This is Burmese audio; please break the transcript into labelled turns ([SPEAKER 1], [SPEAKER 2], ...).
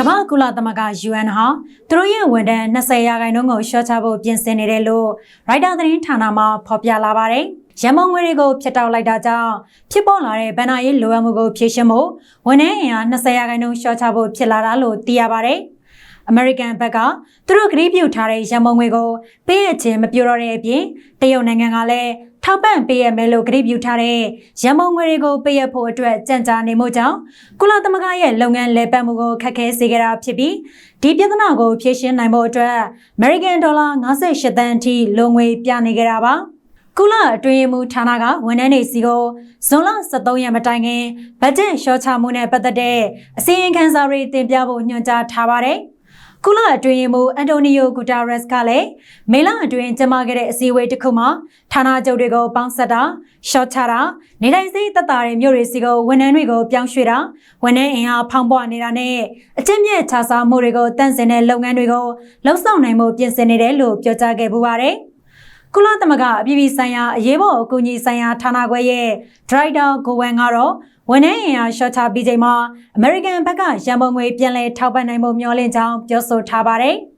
[SPEAKER 1] ကမ္ဘာကုလသမဂ္ဂ UN ဟာသူတို့ရဲ့ဝန်ထမ်း20ရာခိုင်နှုန်းကိုရှော့ချဖို့ပြင်ဆင်နေတယ်လို့ရိုက်တာသတင်းဌာနမှဖော်ပြလာပါတယ်။ရန်မုံငွေတွေကိုဖျက်တောက်လိုက်တာကြောင့်ဖြစ်ပေါ်လာတဲ့ဗန်နာရေးလိုအပ်မှုကိုဖြေရှင်းဖို့ဝန်ထမ်းအင်အား20ရာခိုင်နှုန်းရှော့ချဖို့ဖြစ်လာတာလို့သိရပါတယ်။အမေရိကန်ဘက်ကသူတို့ကတိပြုထားတဲ့ရန်မုံငွေကိုပေးရခြင်းမပြုတော့တဲ့အပြင်တရုတ်နိုင်ငံကလည်း ထောက်ပံ့ပေးရမယ်လို့ကတိပြုထားတဲ့ရန်မုံငွေတွေကိုပေးရဖို့အတွက်ကြံ့ကြာနေမှုကြောင့်ကုလသမဂ္ဂရဲ့လုပ်ငန်းလည်ပတ်မှုကိုခက်ခဲစေကြတာဖြစ်ပြီးဒီပြဿနာကိုဖြေရှင်းနိုင်ဖို့အတွက်အမေရိကန်ဒေါ်လာ58သန်းအထိလိုငွေပြနေကြတာပါကုလအတွင်းမှုဌာနကဝန်ထမ်းတွေစီကိုဇွန်လ23ရက်မတိုင်ခင်ဘတ်ဂျက်ရှော့ချမှုနဲ့ပတ်သက်တဲ့အစီရင်ခံစာတွေတင်ပြဖို့ညွှန်ကြားထားပါတယ်။ ကုလအတွင်းမှုအန်တိုနီယိုဂူတာရက်စ်ကလည်းမေလအတွင်းကျင်းပခဲ့တဲ့အစည်းအဝေးတစ်ခုမှာဌာနချုပ်တွေကိုပေါင်းဆက်တာရှော့ချတာနေတိုင်းစိတက်တာတဲ့မြို့တွေစီကိုဝန်ထမ်းတွေကိုပြောင်းရွှေ့တာဝန်ထမ်းအင်အားဖောင်းပွားနေတာနဲ့အကျင့်မြတ်ခြားစားမှုတွေကိုတန့်စင်တဲ့လုပ်ငန်းတွေကိုလှုပ်ဆောင်နိုင်မှုပြင်ဆင်နေတယ်လို့ပြောကြားခဲ့ပူပါတယ် ကုလသမဂ္ဂအပြည်ပြည်ဆိုင်ရာအရေးပေါ်အကူအညီဆိုင်ရာဌာနခွဲရဲ့ဒရိုက်တာကိုဝမ်ကတော့ဝန်ထမ်းအင်အားရှော့ချပြီးချိန်မှာအမေရိကန်ဘက်ကရန်ပုံငွေပြန်လည်ထောက်ပံ့နိုင်မှုမျှော်လင့်ကြောင်းပြောဆိုထားပါတယ်